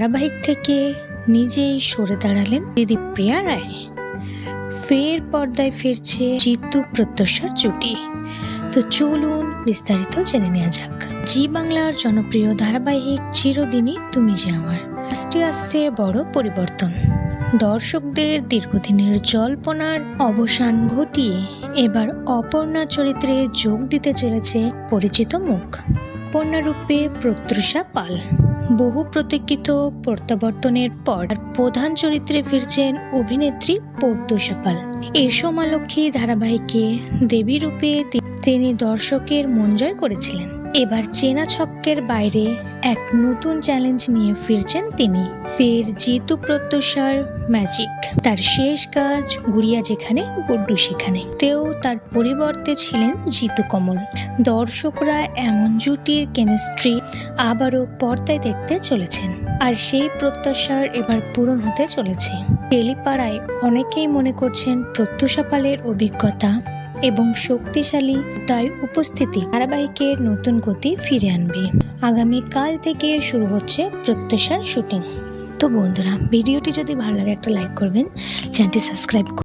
ধারাবাহিক থেকে নিজেই সরে দাঁড়ালেন দিদি প্রিয়া রায়। ফের পর্দায় ফিরছে জিতু প্রত্যাশার জুটি। তো চলুন বিস্তারিত জেনে নেওয়া যাক। জি বাংলার জনপ্রিয় ধারাবাহিক চিরদিনই তুমি যে আমার। আসতে আসছে বড় পরিবর্তন। দর্শকদের দীর্ঘদিনের জল্পনার অবসান ঘটিয়ে এবার অপর্ণা চরিত্রে যোগ দিতে চলেছে পরিচিত মুখ। কন্যারূপে প্রত্যুষা পাল। বহু প্রতীক্ষিত প্রত্যাবর্তনের পর প্রধান চরিত্রে ফিরছেন অভিনেত্রী প্রত্যুষা পাল এসো ধারাবাহিকে দেবী রূপে তিনি দর্শকের মন জয় করেছিলেন। এবার চেনা ছক্কের বাইরে এক নতুন চ্যালেঞ্জ নিয়ে ফিরছেন তিনি। পের জিতু প্রত্যুষার ম্যাজিক। তার শেষ কাজ গুড়িয়া যেখানে, গুড্ডু সেখানে। তেও তার পরিবর্তে ছিলেন জিতু কমল। দর্শকরা এমন জুটির কেমিস্ট্রি আবারও পর্দায় দেখতে চলেছেন। আর সেই প্রত্যাশার এবার পূরণ হতে চলেছে। টেলিপাড়ায় অনেকেই মনে করছেন প্রত্যুষা পালের অভিজ্ঞতা এবং শক্তিশালী তাই উপস্থিতি ধারাবাহিকের নতুন গতি ফিরে আনবে। আগামীকাল থেকে শুরু হচ্ছে প্রত্যাশার শুটিং। তো বন্ধুরা, ভিডিওটি যদি ভালো লাগে একটা লাইক করবেন, চ্যানেলটি সাবস্ক্রাইব